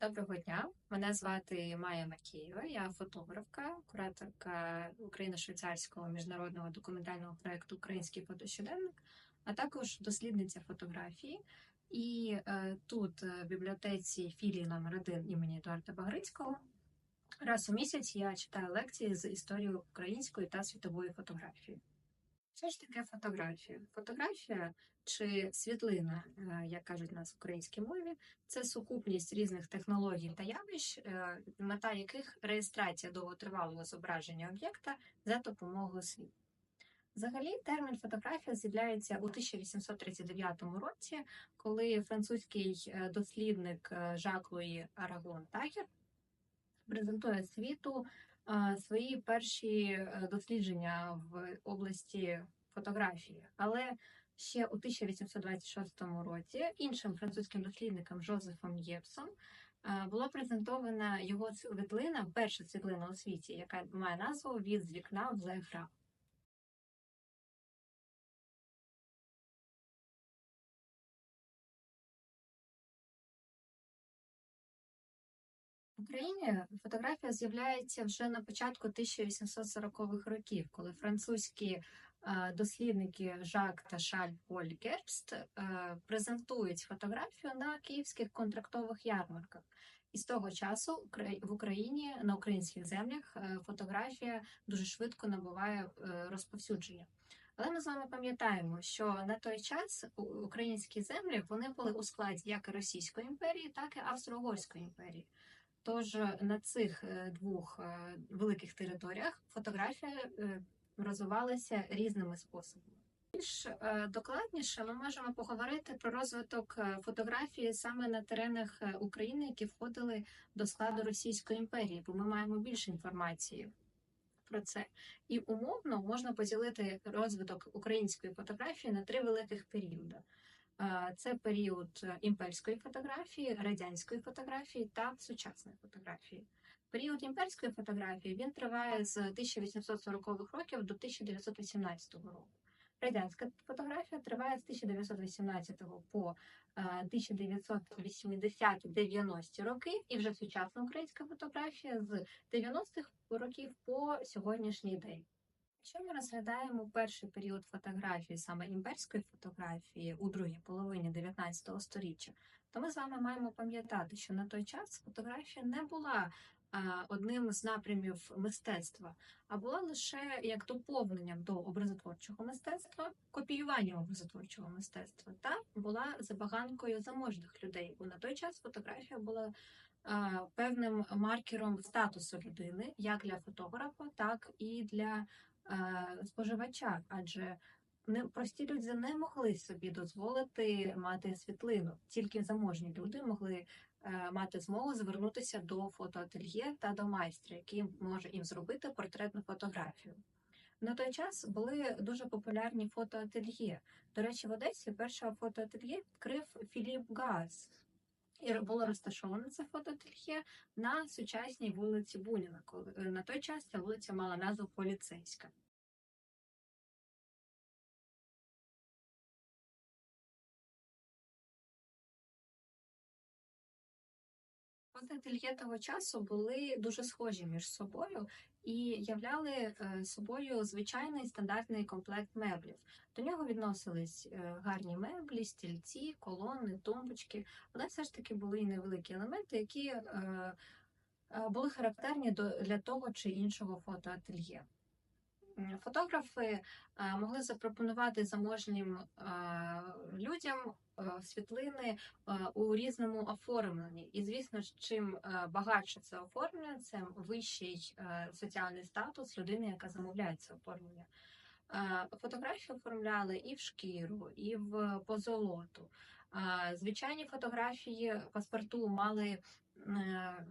Доброго дня, мене звати Майя Макієва, я фотографка, кураторка Україно-швейцарського міжнародного документального проєкту Український фотощоденник, а також дослідниця фотографії. І е, тут, е, в бібліотеці філії номер 1 імені Едуарда Багрицького, раз у місяць я читаю лекції з історії української та світової фотографії. Що ж таке фотографія? Фотографія чи світлина, е, як кажуть нас в українській мові, це сукупність різних технологій та явищ, е, мета яких реєстрація довготривалого зображення об'єкта за допомогою слів. Взагалі, термін фотографія з'являється у 1839 році, коли французький е, дослідник Жак Луї Арагон Тагер презентує світу свої перші дослідження в області фотографії. Але ще у 1826 році іншим французьким дослідником Жозефом Єпсом була презентована його світлина, перша світлина у світі, яка має назву від з вікна в Легра. В Україні фотографія з'являється вже на початку 1840-х років, коли французькі е, дослідники Жак та Шаль Поль Гербст е, презентують фотографію на київських контрактових ярмарках. І з того часу в Україні на українських землях е, фотографія дуже швидко набуває розповсюдження. Але ми з вами пам'ятаємо, що на той час українські землі вони були у складі як Російської імперії, так і Австро-Угорської імперії. Тож на цих е, двох е, великих територіях фотографія е, розвивалася різними способами. Більш докладніше ми можемо поговорити про розвиток фотографії саме на теренах України, які входили до складу Російської імперії, бо ми маємо більше інформації про це. І умовно можна поділити розвиток української фотографії на три великих періоди. Це період е, імперської фотографії, радянської фотографії та сучасної фотографії. Період імперської фотографії він триває з 1840-х років до 1918 року. Радянська фотографія триває з 1918 по 1980-90 роки, і вже сучасна українська фотографія з 90-х років по сьогоднішній день. Якщо ми розглядаємо перший період фотографії, саме імперської фотографії у другій половині 19 століття, то ми з вами маємо пам'ятати, що на той час фотографія не була одним з напрямів мистецтва, а була лише як доповненням до образотворчого мистецтва, копіювання образотворчого мистецтва, та була забаганкою заможних людей. Бо на той час фотографія була певним маркером статусу людини, як для фотографа, так і для споживача, адже не прості люди не могли собі дозволити мати світлину. Тільки заможні люди могли е, мати змогу звернутися до фотоательє та до майстра, який може їм зробити портретну фотографію. На той час були дуже популярні фотоательє. До речі, в Одесі перше фотоательє відкрив Філіп Газ. І було розташоване це фотоательє на сучасній вулиці Буніна. Е, на той час ця вулиця мала назву Поліцейська. Фотоательє того часу були дуже схожі між собою і являли е, собою звичайний стандартний комплект меблів. До нього відносились е, гарні меблі, стільці, колони, тумбочки, але все ж таки були і невеликі елементи, які е, були характерні для того чи іншого фотоательє. Фотографи могли запропонувати заможнім людям світлини у різному оформленні. І, звісно чим багатше це оформлення, тим вищий соціальний статус людини, яка замовляє це оформлення. Фотографії оформляли і в шкіру, і в позолоту. Звичайні фотографії паспорту мали е,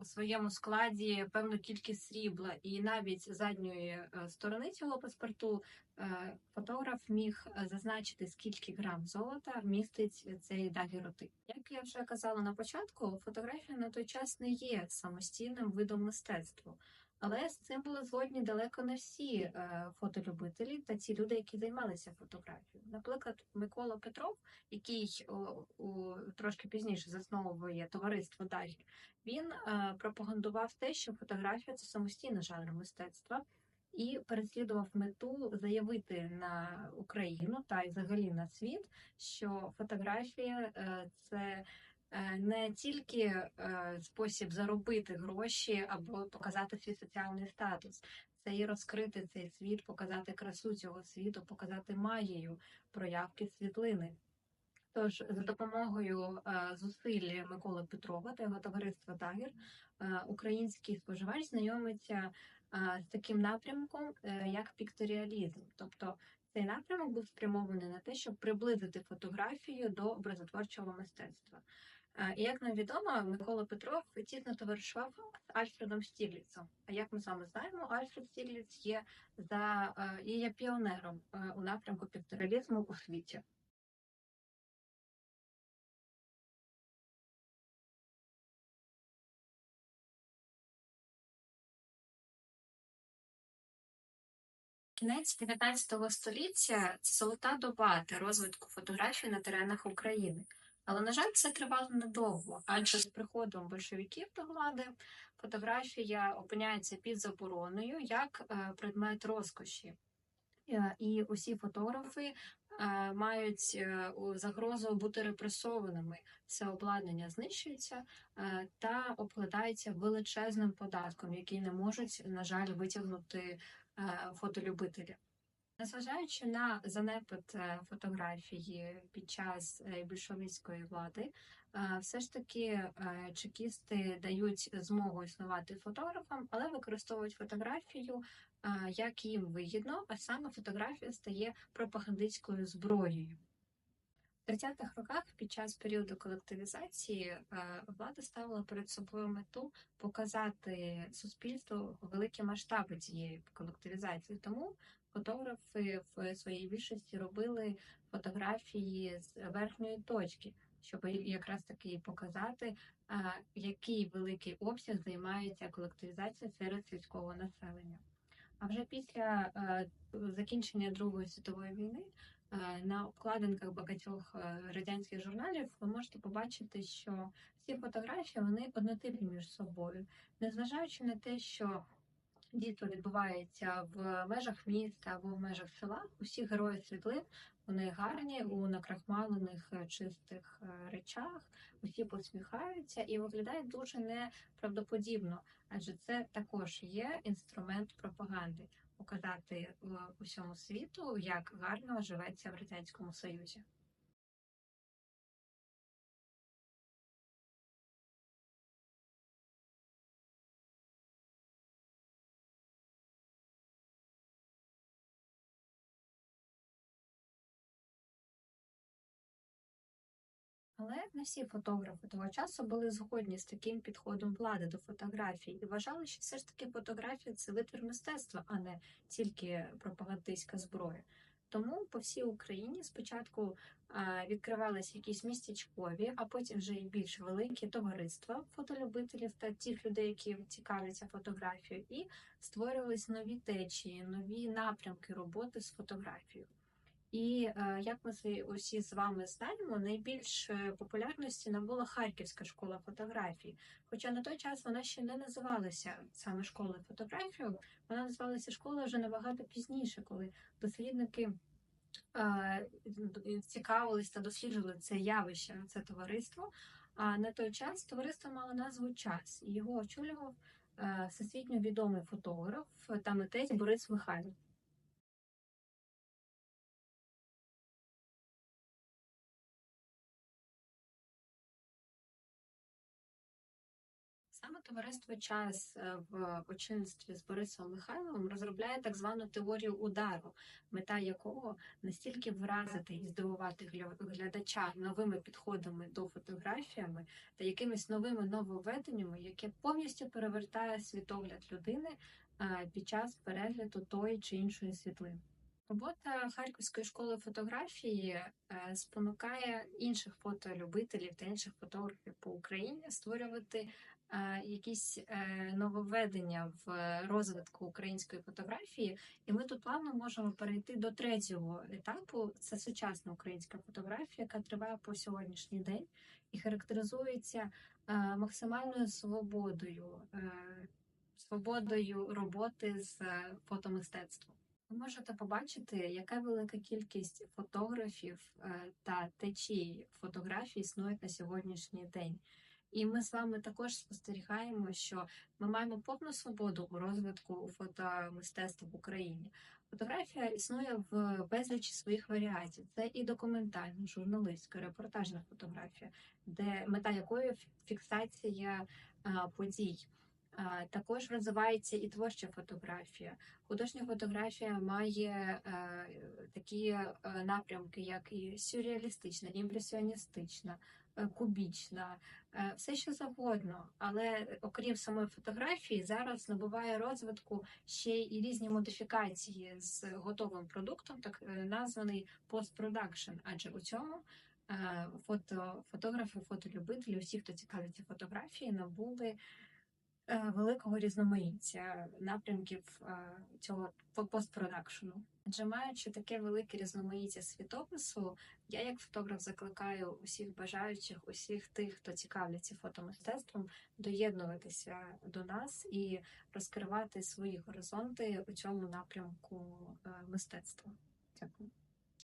у своєму складі певну кількість срібла, і навіть задньої е, сторони цього паспорту е, фотограф міг е, зазначити, скільки грам золота містить цей дагеротип. Як я вже казала на початку, фотографія на той час не є самостійним видом мистецтва. Але з цим були згодні далеко не всі е, фотолюбителі та ті люди, які займалися фотографією. Наприклад, Микола Петров, який о, о, трошки пізніше засновує товариство Далі, він е, пропагандував те, що фотографія це самостійний жанр мистецтва, і переслідував мету заявити на Україну та й взагалі на світ, що фотографія е, це не тільки е, спосіб заробити гроші або показати свій соціальний статус. Це і розкрити цей світ, показати красу цього світу, показати магію проявки світлини. Тож за допомогою е, зусиль Миколи Петрова та його товариства Дагір е, український споживач знайомиться е, з таким напрямком, е, як пікторіалізм. Тобто цей напрямок був спрямований на те, щоб приблизити фотографію до образотворчого мистецтва. Е, І як нам відомо, Микола Петров тісно товаришував з Альфредом Стігліцем. А як ми саме знаємо, Альфред Стігліц є за е, є піонером е, у напрямку пікторіалізму у світі. Кінець 19 століття це золота доба для розвитку фотографії на теренах України. Але, на жаль, це тривало недовго, адже з приходом большевиків до влади фотографія опиняється під забороною як е, предмет розкоші. Е, І усі фотографи е, мають загрозу бути репресованими. Все обладнання знищується та обкладається величезним податком, який не можуть, на жаль, витягнути фотолюбителі. Незважаючи на занепад е, фотографії під час е, більшовицької влади, е, все ж таки чекісти дають змогу існувати фотографам, але використовують фотографію як їм вигідно, а саме фотографія стає пропагандистською зброєю. В 30-х роках під час періоду колективізації влада ставила перед собою мету показати суспільству великі масштаби цієї колективізації. Тому фотографи в своїй більшості робили фотографії з верхньої точки, щоб якраз таки показати, який великий обсяг займається колективізація серед сільського населення. А вже після закінчення Другої світової війни на обкладинках багатьох радянських журналів ви можете побачити, що всі фотографії вони однотипні між собою, незважаючи на те, що дійство відбувається в межах міста або в межах села, усі герої світлин вони гарні у накрахмалених е, чистих е, речах, усі посміхаються і виглядають дуже неправдоподібно, адже це також є інструмент пропаганди показати в усьому світу, як гарно живеться в радянському союзі. Але не всі фотографи того часу були згодні з таким підходом влади до фотографії і вважали, що все ж таки фотографія це витвір мистецтва, а не тільки пропагандистська зброя. Тому по всій Україні спочатку відкривалися якісь містечкові, а потім вже і більш великі товариства фотолюбителів та тих людей, які цікавляться фотографією, і створювались нові течії, нові напрямки роботи з фотографією. І е, як ми усі з вами знаємо, найбільш е, популярності набула Харківська школа фотографії. Хоча на той час вона ще не називалася саме школою фотографії, вона називалася школою вже набагато пізніше, коли дослідники е, цікавились та досліджували це явище, це товариство. А на той час товариство мало назву час, і його очолював всесвітньо відомий фотограф та митець Борис Михайлов. Товариство час е, в очільництві з Борисом Михайловим розробляє так звану теорію удару, мета якого настільки вразити і здивувати гля- глядача новими підходами до фотографіями та якимись новими нововведеннями, яке повністю перевертає світогляд людини е, під час перегляду тої чи іншої світлини. Робота Харківської школи фотографії е, спонукає інших фотолюбителів та інших фотографів по Україні створювати якісь е, нововведення в розвитку української фотографії, і ми тут плавно можемо перейти до третього етапу. Це сучасна українська фотографія, яка триває по сьогоднішній день і характеризується е, максимальною свободою, е, свободою роботи з е, фотомистецтвом. Ви можете побачити, яка велика кількість фотографів е, та течій фотографій існують на сьогоднішній день. І ми з вами також спостерігаємо, що ми маємо повну свободу у розвитку фотомистецтва в Україні. Фотографія існує в безлічі своїх варіацій. Це і документальна, журналістська, репортажна фотографія, де мета якої фіксація подій. Також розвивається і творча фотографія. Художня фотографія має е, такі е, напрямки, як і сюрреалістична, імпресіоністична, е, кубічна, все що завгодно. Але окрім самої фотографії, зараз набуває розвитку ще й різні модифікації з готовим продуктом, так названий постпродакшн. Адже у цьому фото, фотографи, фотолюбителі, усі, хто цікавиться фотографії, набули великого різноманіття напрямків е, цього по- постпродакшену. Адже маючи таке велике різноманіття світопису, я як фотограф закликаю усіх бажаючих, усіх тих, хто цікавляться фотомистецтвом, доєднуватися до нас і розкривати свої горизонти у цьому напрямку е, мистецтва. Дякую.